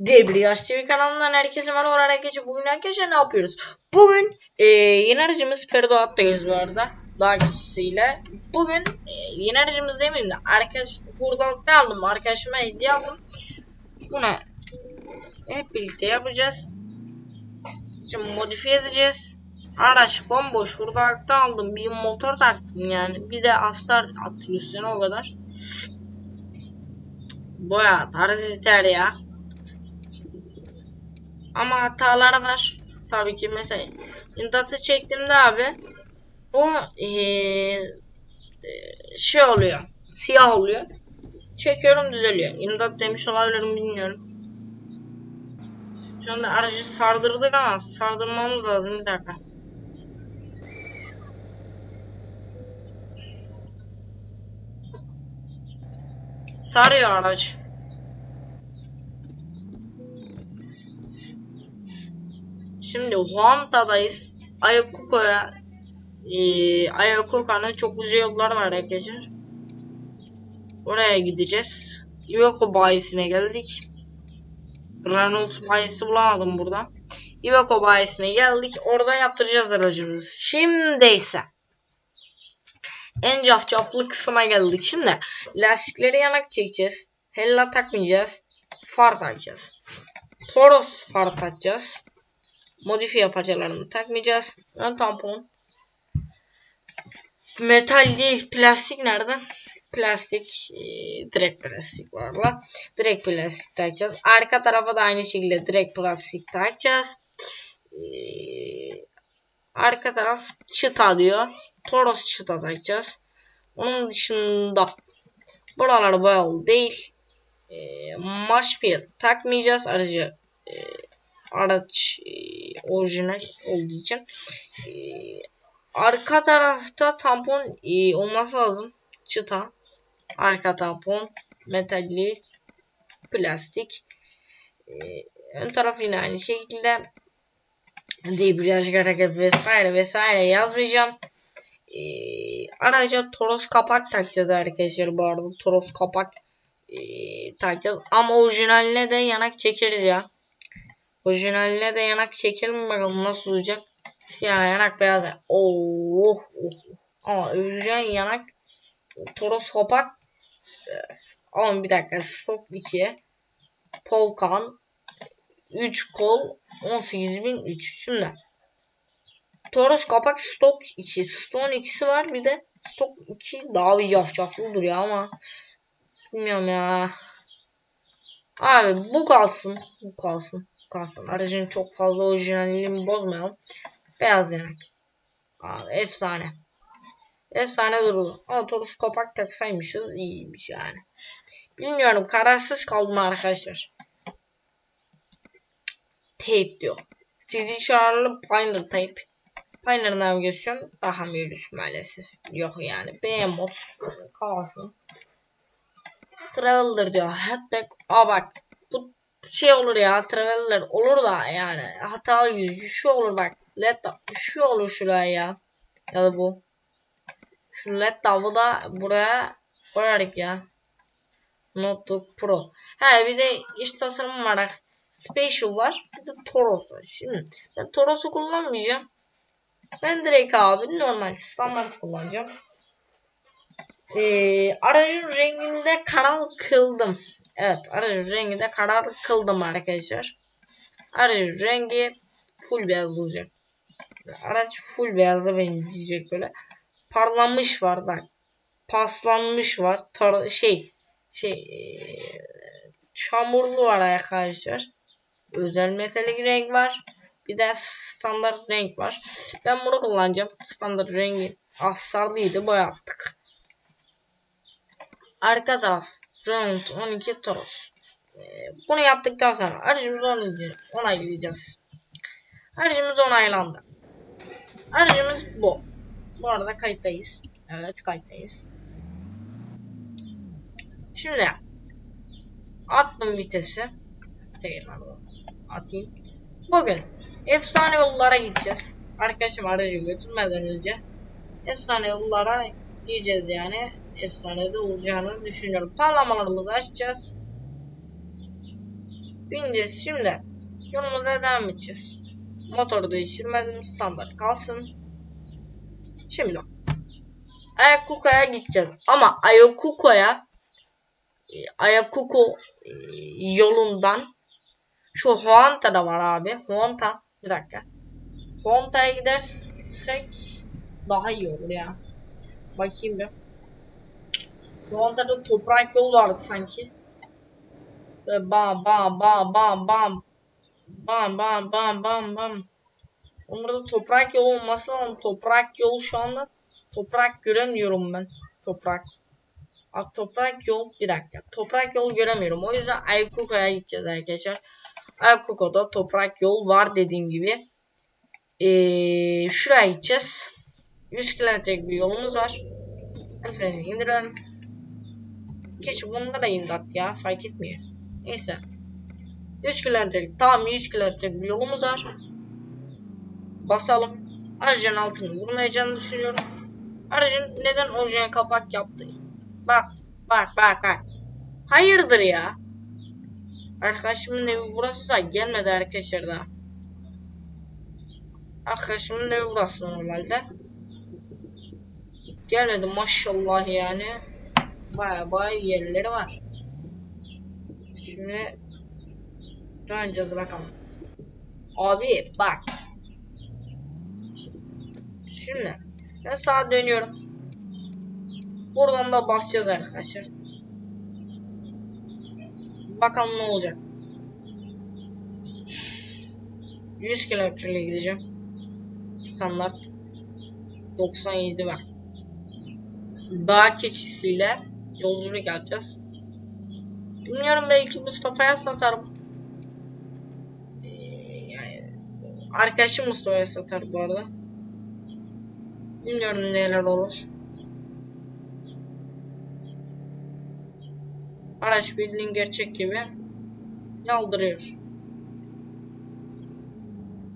Debriyaj TV kanalından herkese merhaba arkadaşlar. Bugün arkadaşlar ne yapıyoruz? Bugün e, yeni aracımız Peridoat'tayız bu arada. Dağ kişisiyle. Bugün e, yeni aracımız demeyeyim de arkadaş buradan ne aldım? Arkadaşıma hediye aldım. Bunu hep birlikte yapacağız. Şimdi modifiye edeceğiz. Araç bomboş. Şurada akta aldım. Bir motor taktım yani. Bir de astar attım üstüne o kadar. Boya tarz yeter ya. Ama hataları var. Tabii ki mesela indatı çektiğimde abi o eee, şey oluyor. Siyah oluyor. Çekiyorum düzeliyor. İmdat demiş olabilirim bilmiyorum. Şu anda aracı sardırdık ama sardırmamız lazım bir dakika. Sarıyor araç. Şimdi Huanta'dayız. Ayakuko'ya ee, Ayakuka'nın çok uzun yolları var arkadaşlar. Oraya gideceğiz. Iveco bayisine geldik. Renault bayisi bulamadım burada. Iveco bayisine geldik. Orada yaptıracağız aracımızı. Şimdi ise en cafcaflı kısma geldik. Şimdi lastikleri yanak çekeceğiz. Hella takmayacağız. Far takacağız. Toros far takacağız. Modifiye parçalarını takmayacağız. Ön tampon. Metal değil plastik nerede? Plastik e, direkt plastik var la. Direkt plastik takacağız. Arka tarafa da aynı şekilde direkt plastik takacağız. E, arka taraf çıta diyor. Toros çıta takacağız. Onun dışında buralar boyalı değil. E, Marshpil takmayacağız. Aracı e, araç e, orijinal olduğu için. E, arka tarafta tampon e, olması lazım. Çıta. Arka tampon. Metalli. Plastik. E, ön taraf yine aynı şekilde. Debriyaj hareket vesaire vesaire yazmayacağım. E, araca toros kapak takacağız arkadaşlar bu arada. Toros kapak e, takacağız. Ama orijinaline de yanak çekeriz ya. Orijinaline de yanak çekelim bakalım nasıl olacak. Siyah yanak beyaz yanak. Oh, oh, oh. Ama orijinal yanak Toros kapak ama bir dakika stok 2 Polkan 3 kol 18003 şimdi Toros kapak stok 2 Stone ikisi var bir de stok 2 daha bir yafçaflı duruyor ama. Bilmiyorum ya. Abi bu kalsın bu kalsın kalsın aracın çok fazla orijinalliğini bozmayalım. Beyaz yanak abi efsane. Efsane durdu ama Toros kapak taksaymışız iyiymiş yani. Bilmiyorum kararsız kaldım arkadaşlar. Tape diyor. CD çağrılı Pioneer tape. Pioneer navigasyon. Bakamıyoruz maalesef. Yok yani. Behemoth kalsın. Traveler diyor. Bak bu şey olur ya Traveler olur da yani hata yüzü şu olur bak led şu olur şuraya ya ya da bu. Şu led davı da buraya koyarık ya. Notebook Pro. He bir de iş tasarımı var Special var bir de Toros şimdi ben Toros'u kullanmayacağım. Ben direkt abi normal standart kullanacağım. Ee, aracın renginde karar kıldım. Evet aracın renginde karar kıldım arkadaşlar. Aracın rengi full beyaz olacak. Araç full beyazda benzeyecek böyle. Parlamış var bak. Paslanmış var. Tar şey şey ee, çamurlu var arkadaşlar. Özel metalik renk var. Bir de standart renk var. Ben bunu kullanacağım. Standart rengi asarlıydı. Boyattık. Arka taraf. Renault 12 Toros. Ee, bunu yaptıktan sonra aracımızı onaylayacağız. onaylayacağız. Aracımız onaylandı. Aracımız bu. Bu arada kayıttayız. Evet kayıttayız. Şimdi attım vitesi. Tekrar atayım. Bugün efsane yollara gideceğiz. Arkadaşım aracı götürmeden önce efsane yollara gideceğiz yani. Efsane de olacağını düşünüyorum. Parlamalarımızı açacağız. Bineceğiz şimdi. Yolumuza devam edeceğiz. Motoru değiştirmedim standart kalsın. Şimdi Ayakuko'ya gideceğiz. Ama Ayakuko'ya e, Ayakuko e, yolundan şu Huanta da var abi. Huanta. Bir dakika. Huanta'ya gidersek daha iyi olur ya. Bakayım bir. Huanta'da toprak yolu vardı sanki. Böyle bam bam bam bam bam. Bam bam bam bam bam. Onlarda toprak yolu olması lazım. Toprak yolu şu anda toprak göremiyorum ben. Toprak. Bak toprak yol bir dakika. Toprak yol göremiyorum. O yüzden Ayakuko'ya gideceğiz arkadaşlar. Ayakuko'da toprak yol var dediğim gibi. Ee, şuraya gideceğiz. 100 kilometrelik bir yolumuz var. El freni indirelim. Keşke bunda da imdat ya. Fark etmiyor. Neyse. 100 kilometrelik tam 100 kilometrelik bir yolumuz var. Basalım. Aracın altını vurmayacağını düşünüyorum. Aracın neden orijinal kapak yaptı? Bak bak bak bak. Hayırdır ya? Arkadaşımın evi burası da gelmedi arkadaşlar daha. Arkadaşımın evi burası normalde. Gelmedi maşallah yani. Baya baya yerleri var. Şimdi döneceğiz bakalım. Abi bak. Şimdi ben sağa dönüyorum. Buradan da basacağız arkadaşlar. Bakalım ne olacak. 100 kilometre gideceğim. Standart 97 var. Dağ keçisiyle yolculuk yapacağız. Bilmiyorum belki Mustafa'ya satarım. Ee, arkadaşım Mustafa'ya satar bu arada. Bilmiyorum neler olur. Araç bildiğin gerçek gibi yaldırıyor.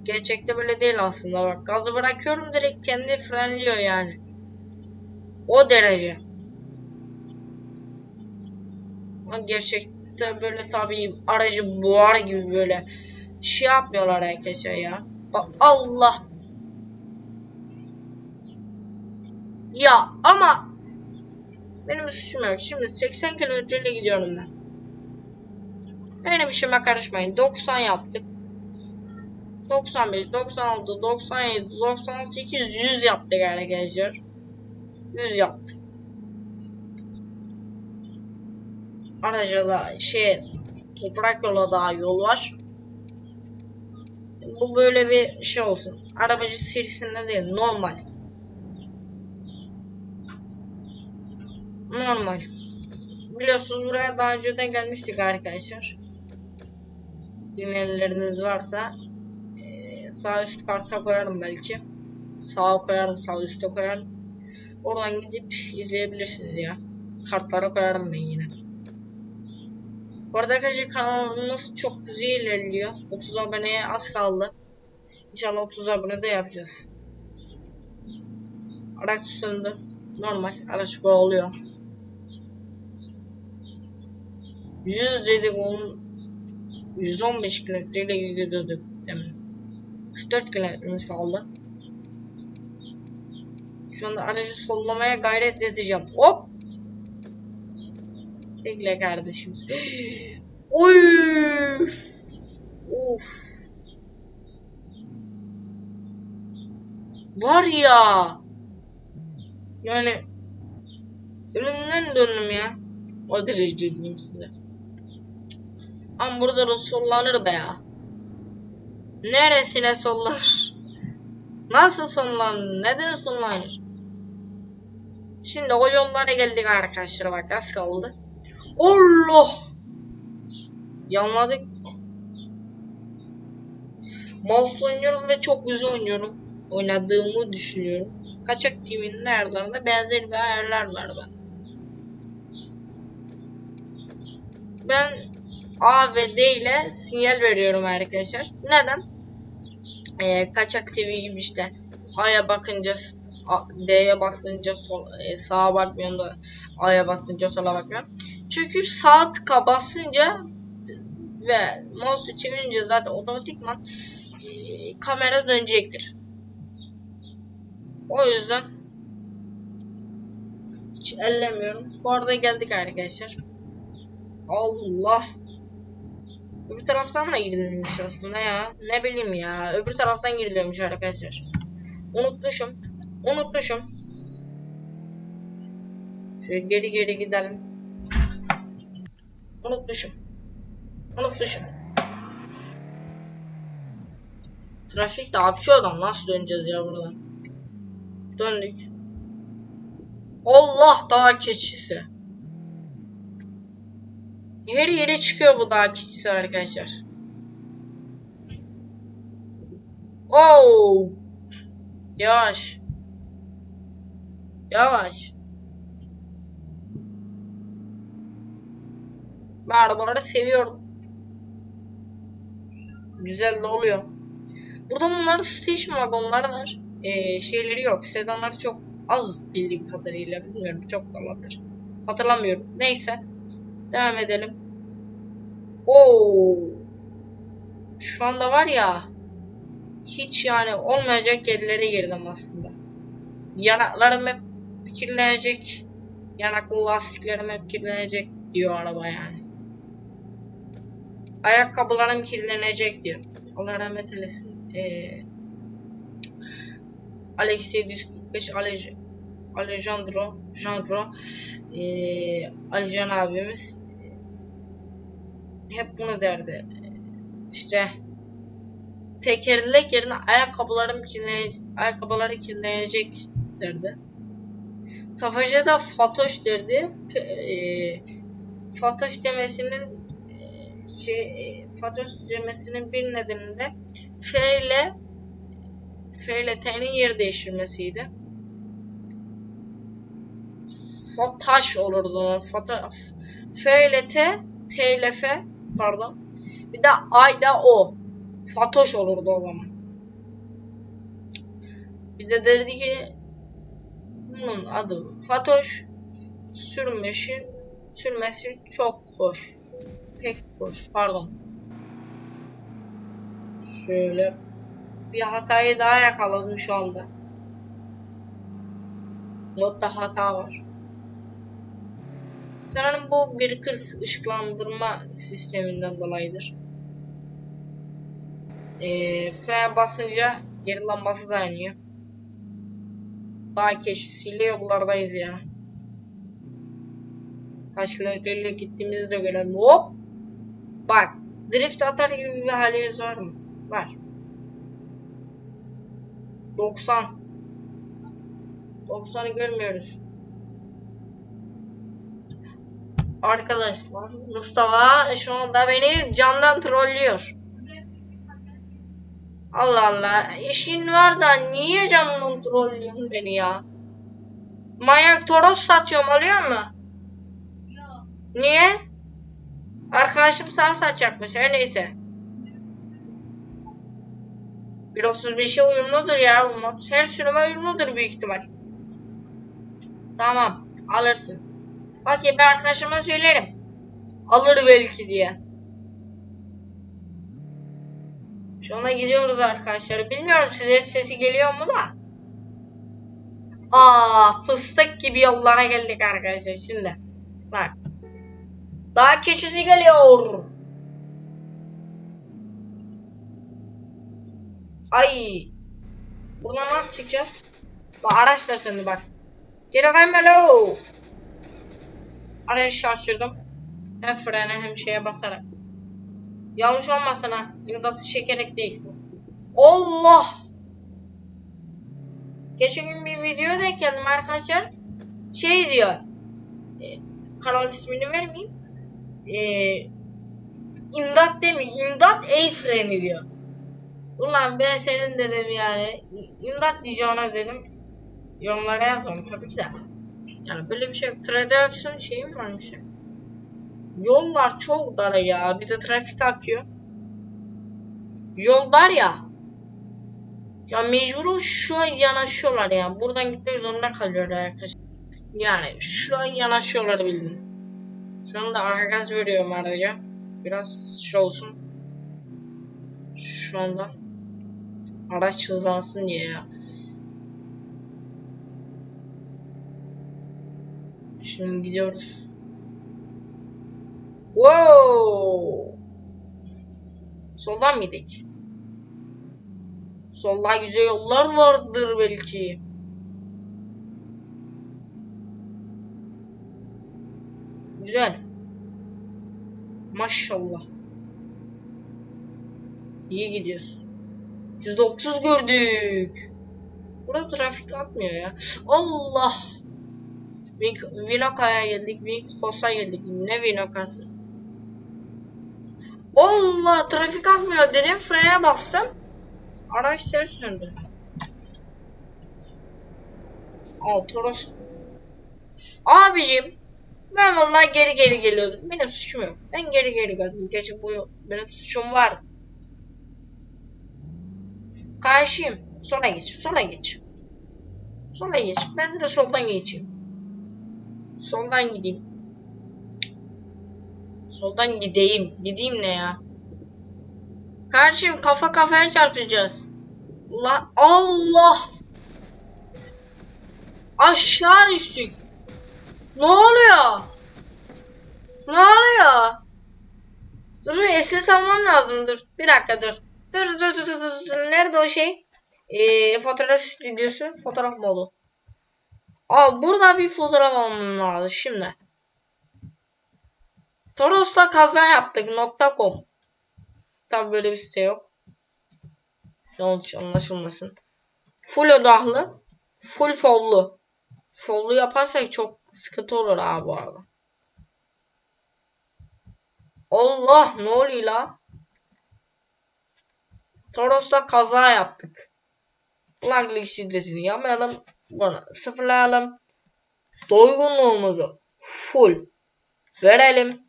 Gerçekte böyle değil aslında bak. Gazı bırakıyorum direkt kendi frenliyor yani. O derece. Ama gerçekte böyle tabii aracı boğar gibi böyle şey yapmıyorlar arkadaşlar ya. Allah. Ya ama benim suçum yok. Şimdi 80 kilometre ile gidiyorum ben. Benim işime karışmayın. 90 yaptık. 95, 96, 97, 98, 100 yaptık arkadaşlar. 100 yaptık. Araca da şey toprak yola daha yol var. Bu böyle bir şey olsun. Arabacı serisinde değil normal. Normal. Biliyorsunuz buraya daha önceden gelmiştik arkadaşlar. Dinleyenleriniz varsa eee, sağ üst karta koyarım belki. Sağa koyarım, sağ üstte koyarım. Oradan gidip izleyebilirsiniz ya. Kartlara koyarım ben yine. Bu arada arkadaşlar kanalımız çok güzel ilerliyor. 30 aboneye az kaldı. İnşallah 30 abone de yapacağız. Araç söndü. Normal. Araç oluyor. 100 dedik onun 115 kilometreyle gidiyorduk demin. 44 kilometremiz kaldı. Şu anda aracı sollamaya gayret edeceğim. Hop! Bekle kardeşim. Oy! Of! Var ya! Yani ölümden döndüm ya. O derece diyeyim size. Ama burada da sollanır be ya. Neresine sollanır? Nasıl sollanır? Neden sollanır? Şimdi o yollara geldik arkadaşlar bak az kaldı. Allah! Yanladık. Mouse oynuyorum ve çok güzel oynuyorum. Oynadığımı düşünüyorum. Kaçak TV'nin ayarlarında benzer bir ayarlar var ben. Ben A ve D ile sinyal veriyorum arkadaşlar. Neden? Ee, kaçak TV gibi işte A'ya bakınca D'ye basınca sol, e, sağa bakmıyorum da A'ya basınca sola bakmıyorum. Çünkü sağ tıka basınca ve mouse'u çevirince zaten otomatikman e, kamera dönecektir. O yüzden hiç ellemiyorum. Bu arada geldik arkadaşlar. Allah. Öbür taraftan da girilmiş aslında ya. Ne bileyim ya. Öbür taraftan giriliyormuş arkadaşlar. Unutmuşum. Unutmuşum. Şöyle geri geri gidelim. Unutmuşum. Unutmuşum. Trafik de adam. Nasıl döneceğiz ya buradan? Döndük. Allah dağ keçisi. Her yere çıkıyor bu dağ keçisi arkadaşlar. Oo. Yavaş. Yavaş. Ben arabaları seviyorum. Güzel de oluyor. Burada bunların station wagonları Ee, şeyleri yok. Sedanları çok az bildiğim kadarıyla. Bilmiyorum. Çok da. Hatırlamıyorum. Neyse. Devam edelim. Oo. Şu anda var ya hiç yani olmayacak yerlere girdim aslında. Yanaklarım hep kirlenecek. Yanaklı lastiklerim hep kirlenecek diyor araba yani. Ayakkabılarım kirlenecek diyor. Allah rahmet eylesin. Ee, Alex 745 Alej Alejandro Jandro ee, Alican abimiz hep bunu derdi. İşte tekerlek yerine ayakkabılarım kirlenecek, ayakkabıları kirlenecek derdi. Kafacı Fatoş derdi. E, Fatoş demesinin e, şey e, Fatoş demesinin bir nedeni de F ile F ile T'nin yer değiştirmesiydi. Fataş olurdu. Fata, F ile T, T ile F pardon. Bir de A ile O. Fatoş olurdu o zaman. Bir de dedi ki bunun adı Fatoş sürmesi sürmesi çok hoş. Pek hoş. Pardon. Şöyle bir hatayı daha yakaladım şu anda. Notta hata var. Sanırım bu 1.40 ışıklandırma sisteminden dolayıdır. Ee, frene basınca geri lambası da yanıyor. Dağ keçisiyle yollardayız ya. Kaç kilometreyle gittiğimizi de görelim. Hop! Bak. Drift atar gibi bir halimiz var mı? Var. 90. 90'ı görmüyoruz. Arkadaşlar Mustafa şu anda beni camdan trollüyor. Allah Allah. İşin var da niye camdan trollüyorsun beni ya? Manyak toros satıyorum oluyor mu? Yok. Niye? Arkadaşım sana satacakmış her neyse. 1.35'e uyumludur ya bu mod. Her sürüme uyumludur büyük ihtimal. Tamam alırsın. Bak ya ben arkadaşıma söylerim. Alır belki diye. Şu anda gidiyoruz arkadaşlar. Bilmiyorum size sesi geliyor mu da. Aa fıstık gibi yollara geldik arkadaşlar şimdi. Bak. Daha keçisi geliyor. Ay. Buradan nasıl çıkacağız? Bak araçlar seni bak. Geri kayma lo. Aracı şaşırdım. Hem frene hem şeye basarak. Yanlış olmasın ha. İmdatı çekerek değil. Allah! Geçen gün bir video denk geldim arkadaşlar. Şey diyor. E, kanal ismini vermeyeyim. E, imdat demiyor. İmdat el freni diyor. Ulan ben senin dedim yani. İmdat diyeceğine dedim. Yorumlara yazmam tabii ki de. Yani böyle bir şey yok. Traduction şeyi mi varmış ya? Yollar çok dar ya. Bir de trafik akıyor. Yol dar ya. Ya mecbur şu an yanaşıyorlar ya. Buradan gitmek zorunda kalıyorlar arkadaşlar. Yani şu an yanaşıyorlar bildiğin. Şu anda arka gaz veriyorum araca. Biraz şey olsun. Şu anda. Araç hızlansın diye ya. Şimdi gidiyoruz. Wow! Soldan mı? Solda güzel yollar vardır belki. Güzel. Maşallah. İyi gidiyoruz. %30 gördük. Burada trafik atmıyor ya. Allah. Vin- Vinoka'ya geldik. Vinkos'a geldik. Ne Vinoka'sı? Allah trafik akmıyor dedim. Frene bastım. Araç ters döndü. Al Toros. Abicim ben vallahi geri geri geliyordum. Benim suçum yok. Ben geri geri geldim. Gerçi bu benim suçum var. Karşıyım. Sola geç. Sola geç. Sola geç. Ben de soldan geçeyim. Soldan gideyim. Soldan gideyim. Gideyim ne ya? Karşıyım kafa kafaya çarpacağız. La Allah. Aşağı düştük. Ne oluyor? Ne oluyor? Dur bir SS almam lazım dur. Bir dakika dur. Dur dur dur dur. dur. Nerede o şey? Ee, fotoğraf stüdyosu. Fotoğraf modu. Aa burada bir fotoğraf almam lazım şimdi. Toros'la kaza yaptık. .com Tabi böyle bir site yok. Yanlış anlaşılmasın. Full odahlı. Full follu. Follu yaparsak çok sıkıntı olur abi bu arada. Allah ne oluyor la? Toros'ta kaza yaptık. Kulaklık şiddetini yapmayalım. Bunu sıfırlayalım. Doygunluğumuzu full verelim.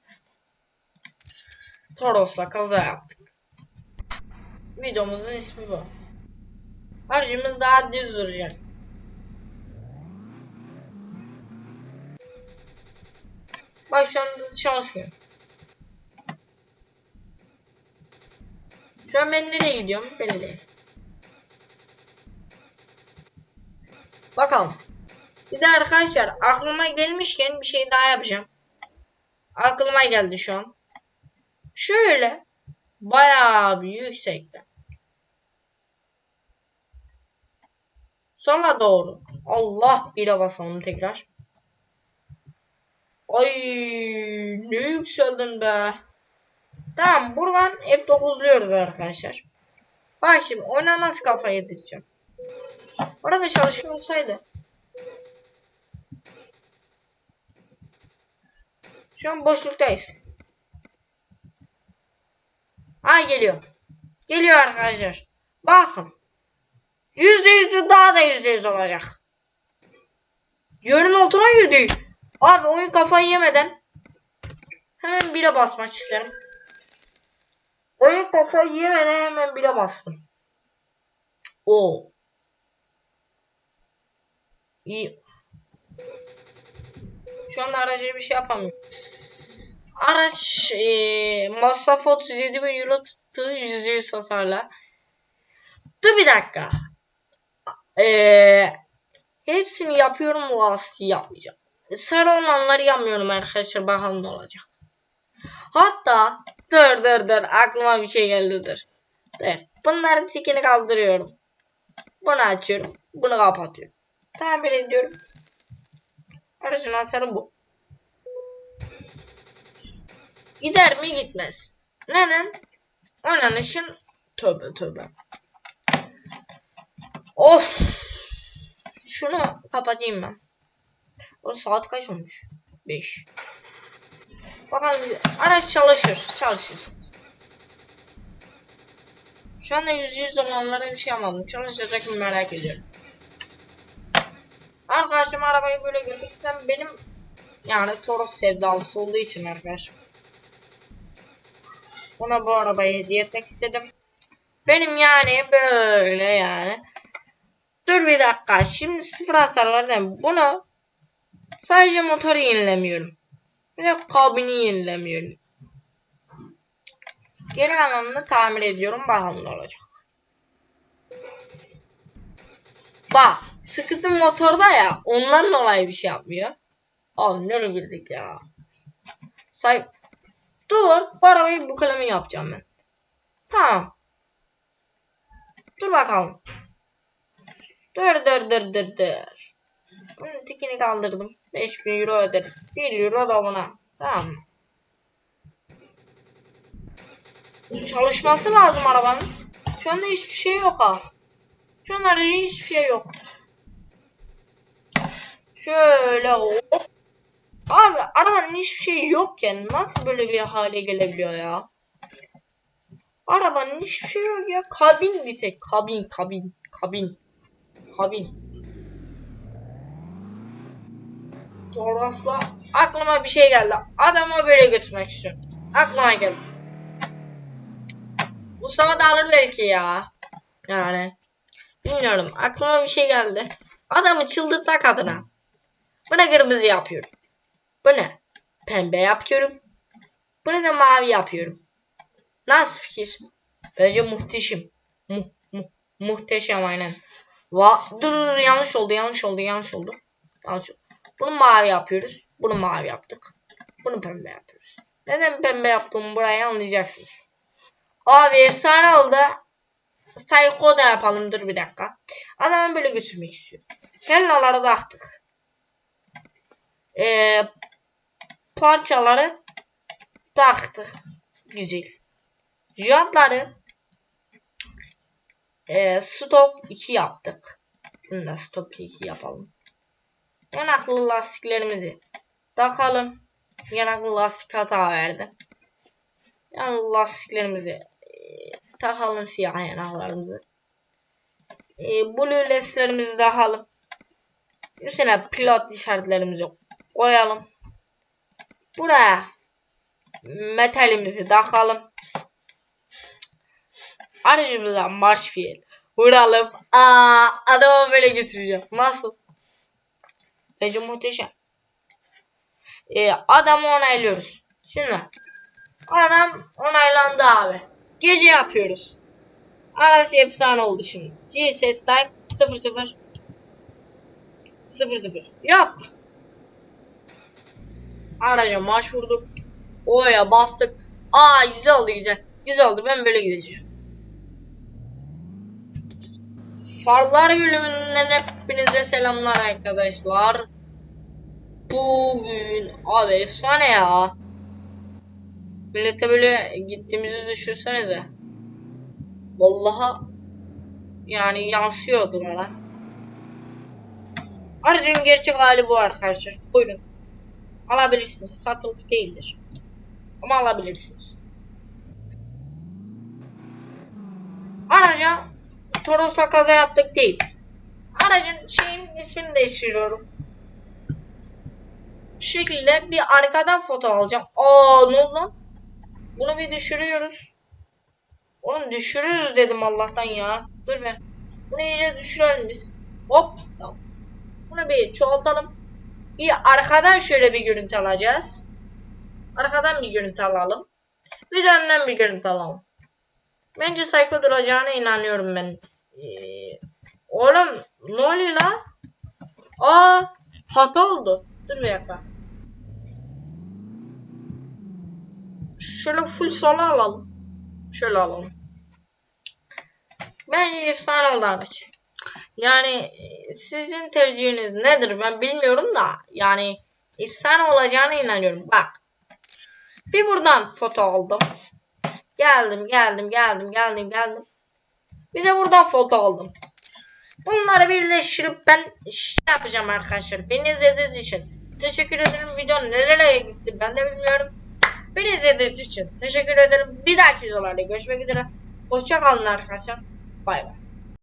Toros'la kaza yaptık. Videomuzun ismi bu. Harcımız daha düz duracak. Anda çalışmıyor. Şu an ben nereye gidiyorum? Değil. Bakalım. Bir de arkadaşlar aklıma gelmişken bir şey daha yapacağım. Aklıma geldi şu an. Şöyle bayağı bir yüksekte. Sola doğru. Allah bire basalım tekrar. Ay ne yükseldin be. Tamam buradan F9'luyoruz arkadaşlar. Bak şimdi oyuna nasıl kafa yedireceğim. Orada çalışıyor olsaydı. Şu an boşluktayız. Ha geliyor. Geliyor arkadaşlar. Bakın. Yüzde yüzü daha da yüzde yüz olacak. Yarın altına girdi. Abi oyun kafayı yemeden hemen bire basmak isterim. Oyun kafayı yemeden hemen bire bastım. O. İyi. Şu anda araca bir şey yapamıyorum. Araç e, masraf 37 bin euro tuttu. %100 hasarla. Dur bir dakika. E, hepsini yapıyorum lastiği yapmayacağım. Sarı olanları yapmıyorum arkadaşlar. Bakalım ne olacak. Hatta dur dur dur aklıma bir şey geldi dur. Dur. Bunların tikini kaldırıyorum. Bunu açıyorum. Bunu kapatıyorum. Tamir ediyorum. Aracın hasarı bu. Gider mi gitmez. Neden? Oynanışın tövbe tövbe. Of. Şunu kapatayım ben. O saat kaç olmuş? 5. Bakalım araç çalışır. Çalışır. Şu anda yüz yüz olanlara bir şey yapmadım. Çalışacak mı merak ediyorum. Arkadaşım arabayı böyle götürsem benim yani Toros sevdalısı olduğu için arkadaşım. Ona bu arabayı hediye etmek istedim. Benim yani böyle yani. Dur bir dakika. Şimdi sıfır hasarlardan bunu sadece motoru yenilemiyorum. De kabini yenilemiyorum. Geri kalanını tamir ediyorum. Bakalım ne olacak. Bak sıkıntı motorda ya. Ondan dolayı bir şey yapmıyor. Abi nereye girdik ya? Say Dur. Bu arabayı bu kalemi yapacağım ben. Tamam. Dur bakalım. Dur dur dur dur dur. Bunun tikini kaldırdım. 5000 euro ödedim. 1 euro da buna. Tamam mı? Çalışması lazım arabanın. Şu anda hiçbir şey yok ha. Şu an aracı hiçbir şey yok. Şöyle hop. Abi arabanın hiçbir şey yokken nasıl böyle bir hale gelebiliyor ya? Arabanın hiçbir şey yok ya. Kabin bir tek. Kabin, kabin, kabin. Kabin. Toros'la aklıma bir şey geldi. Adamı böyle götürmek istiyorum. Aklıma geldi. Mustafa da alır belki ya. Yani. Bilmiyorum. Aklıma bir şey geldi. Adamı çıldırtmak adına. Buna kırmızı yapıyorum. Bunu pembe yapıyorum. Bunu da mavi yapıyorum. Nasıl fikir? Bence muhteşem. Mu, mu, muhteşem aynen. Va dur, dur yanlış oldu yanlış oldu yanlış oldu. Yanlış oldu. Bunu mavi yapıyoruz. Bunu mavi yaptık. Bunu pembe yapıyoruz. Neden pembe yaptığımı burayı anlayacaksınız. Abi efsane oldu. Psycho da yapalım dur bir dakika. Adamı böyle götürmek istiyorum. Hellaları da attık. Ee, parçaları taktık. Güzel. Jantları e, stop 2 yaptık. Bunu da stop 2 yapalım. Yanaklı lastiklerimizi takalım. Yanaklı lastik hata verdi. Yanaklı lastiklerimizi takalım siyah yanaklarımızı. E, blue lenslerimizi takalım. Üstüne pilot işaretlerimizi koyalım. Buraya metalimizi takalım. Aracımıza marş fiil vuralım. Aa, adamı böyle götüreceğim. Nasıl? Bence muhteşem. Ee, adamı onaylıyoruz. Şimdi adam onaylandı abi. Gece yapıyoruz. Araç efsane oldu şimdi. G-Set Time 00 00 yaptık. Araca marş vurduk. Oya bastık. Aa güzel oldu güzel. Güzel oldu ben böyle gideceğim. Farlar bölümünden hepinize selamlar arkadaşlar. Bugün abi efsane ya. Millete böyle gittiğimizi düşünsenize. Vallahi yani yansıyordu bana. Aracın gerçek hali bu arkadaşlar. Buyurun. Alabilirsiniz. Satılık değildir. Ama alabilirsiniz. Araca Toros'la kaza yaptık değil. Aracın şeyin ismini değiştiriyorum. Şu şekilde bir arkadan foto alacağım. Aa ne oldu? Bunu bir düşürüyoruz. Oğlum düşürürüz dedim Allah'tan ya. Dur be. Bunu iyice düşürelim biz. Hop. Bunu bir çoğaltalım. Bir arkadan şöyle bir görüntü alacağız. Arkadan bir görüntü alalım. Bir de önden bir görüntü alalım. Bence Psycho duracağına inanıyorum ben. Ee, oğlum ne oluyor la? Aa hata oldu. Dur bir dakika. Şöyle full sola alalım. Şöyle alalım. Bence efsane oldu araç. Yani e, sizin tercihiniz nedir ben bilmiyorum da yani efsane olacağına inanıyorum. Bak. Bir buradan foto aldım. Geldim geldim geldim geldim geldim. Bir de buradan foto aldım. Bunları birleştirip ben şey yapacağım arkadaşlar. Beni izlediğiniz için teşekkür ederim. Video nerelere gitti ben de bilmiyorum. Beni izlediğiniz için teşekkür ederim. Bir dahaki videolarda görüşmek üzere. Hoşça kalın arkadaşlar. Bay bay.